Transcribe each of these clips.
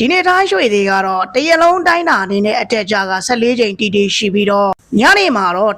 ဒီနေ့တိုင်းရွှေတွေကတော့တရက်လုံးတိုင်းတာအနေနဲ့အတက်ကြက14ချိန်တီတီရှိပြီးတော့ညနေမှာတော့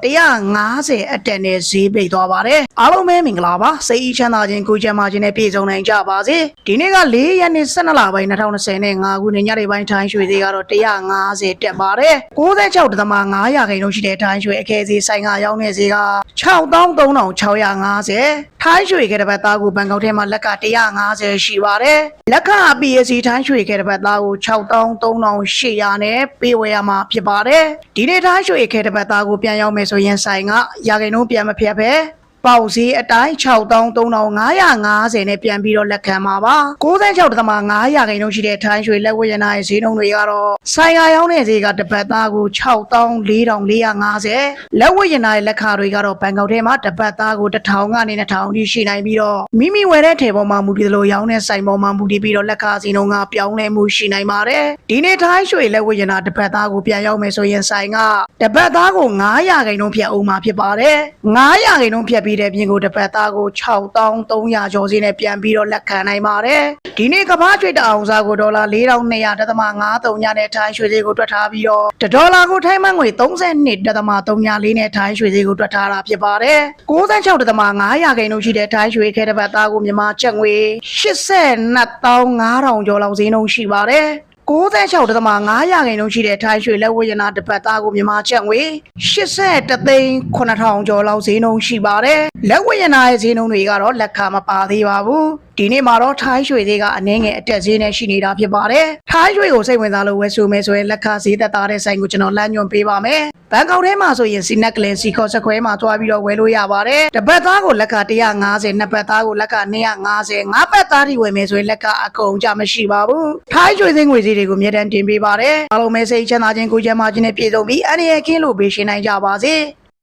150အတက်နဲ့ဈေးပိတ်သွားပါတယ်အားလုံးပဲမင်္ဂလာပါစိတ်အချမ်းသာခြင်းကိုယ်ချမ်းသာခြင်းနဲ့ပြည့်စုံနိုင်ကြပါစေဒီနေ့က4ရက်နေ့12လပိုင်း2020နဲ့5ခုနှစ်ညနေပိုင်းတိုင်းရွှေတွေကတော့150တက်ပါတယ်96.5ရာခိုင်နှုန်းရှိတဲ့တိုင်းရွှေအခဲဈေးဆိုင်ကရောင်းနေဈေးက63,650 ထိုင်းရွှေခဲတစ်ပတ်သားကိုဘန်ကောက်ထဲမှာလက်က150ရှိပါတယ်လက်ခအ PSC ထိုင်းရွှေခဲတစ်ပတ်သားကို63,800နဲ့ပေးဝယ်ရမှာဖြစ်ပါတယ်ဒီနေ့ထိုင်းရွှေခဲတစ်ပတ်သားကိုပြန်ရောက်မယ်ဆိုရင်ဆိုင်ကရာခိုင်နှုန်းပြန်မဖြတ်ပဲ ပေါက်စည်းအတိုင်း63,550နဲ့ပြန်ပြီးတော့လက်ခံမှာပါ96.5ရာခိုင်နှုန်းရှိတဲ့ထိုင်းရွှေလက်ဝတ်ရနာရဲ့ဈေးနှုန်းတွေကတော့ဆိုင်ကရောင်းတဲ့ဈေးကတစ်ပတ်သားကို64,450လက်ဝတ်ရနာရဲ့လက်ခတွေကတော့ဘန်ကောက်ထဲမှာတစ်ပတ်သားကို1000ကနေ2000ထိရှိနိုင်ပြီးတော့မိမိဝယ်တဲ့ထေပေါ်မှာမူတည်သလိုရောင်းတဲ့ဆိုင်ပေါ်မှာမူတည်ပြီးတော့လက်ခဈေးနှုန်းကပြောင်းလဲမှုရှိနိုင်ပါတယ်ဒီနေ့ထိုင်းရွှေလက်ဝတ်ရနာတစ်ပတ်သားကိုပြန်ရောက်မယ်ဆိုရင်ဆိုင်ကတစ်ပတ်သားကို900ရာခိုင်နှုန်းဖြတ်အောင်မှာဖြစ်ပါတယ်900ရာခိုင်နှုန်းဖြတ်ပြီးတဲ့ပြင်ကိုတစ်ပတ်သားကို6300ကျော်စီနဲ့ပြန်ပြီးတော့လက်ခံနိုင်ပါတယ်ဒီနေ့ကမ္ဘာ့ကျွေးတအောင်စားကိုဒေါ်လာ4200.53ညနဲ့ထိုင်းရွှေဈေးကိုတွက်ထားပြီးတော့တစ်ဒေါ်လာကိုထိုင်းမငွေ32.34နဲ့ထိုင်းရွှေဈေးကိုတွက်ထားတာဖြစ်ပါတယ်96.5ရာခိုင်နှုန်းရှိတဲ့ထိုင်းရွှေခဲတစ်ပတ်သားကိုမြန်မာကျပ်ငွေ82,500ကျော်လောက်ဈေးနှုန်းရှိပါတယ် 96.5ရာခိုင်နှုန်းရှိတဲ့ထိုင်းရွှေလက်ဝတ်ရနာတစ်ပတ်သားကိုမြန်မာကျပ်ငွေ83သိန်း9000ကျော်လောက်ဈေးနှုန်းရှိပါတယ်လက်ဝတ်ရနာရဲ့ဈေးနှုန်းတွေကတော့လက်ခမပါသေးပါဘူးဒီနေ့မှာတော့ထိုင်းရွှေသေးကအနည်းငယ်အတက်ဈေးနဲ့ရှိနေတာဖြစ်ပါတယ်ထိုင်းရွှေကိုစိတ်ဝင်စားလို့ဝယ်ဆိုမယ်ဆိုရင်လက်ခဈေးသက်သာတဲ့ဆိုင်ကိုကျွန်တော်လမ်းညွှန်ပေးပါမယ် ဘန်ကောက်ထဲမှာဆိုရင်စီနက်ကလင်စီခေါ်စခွဲမှာတွားပြီးတော့ဝယ်လို့ရပါတယ်တစ်ပတ်သားကိုလက်က150နှစ်ပတ်သားကိုလက်က250ငါးပတ်သားထိဝယ်မယ်ဆိုရင်လက်ကအကုန်ကြမရှိပါဘူးထိုင်းရွှေသိန်းငွေဈေးတွေကိုအမြဲတမ်းတင်ပေးပါတယ်အားလုံးပဲစိတ်ချမ်းသာခြင်းကိုယ်ချမ်းသာခြင်းနဲ့ပြည့်စုံပြီးအနေရကင်းလို့ပေးရှင်နိုင်ကြပါစေ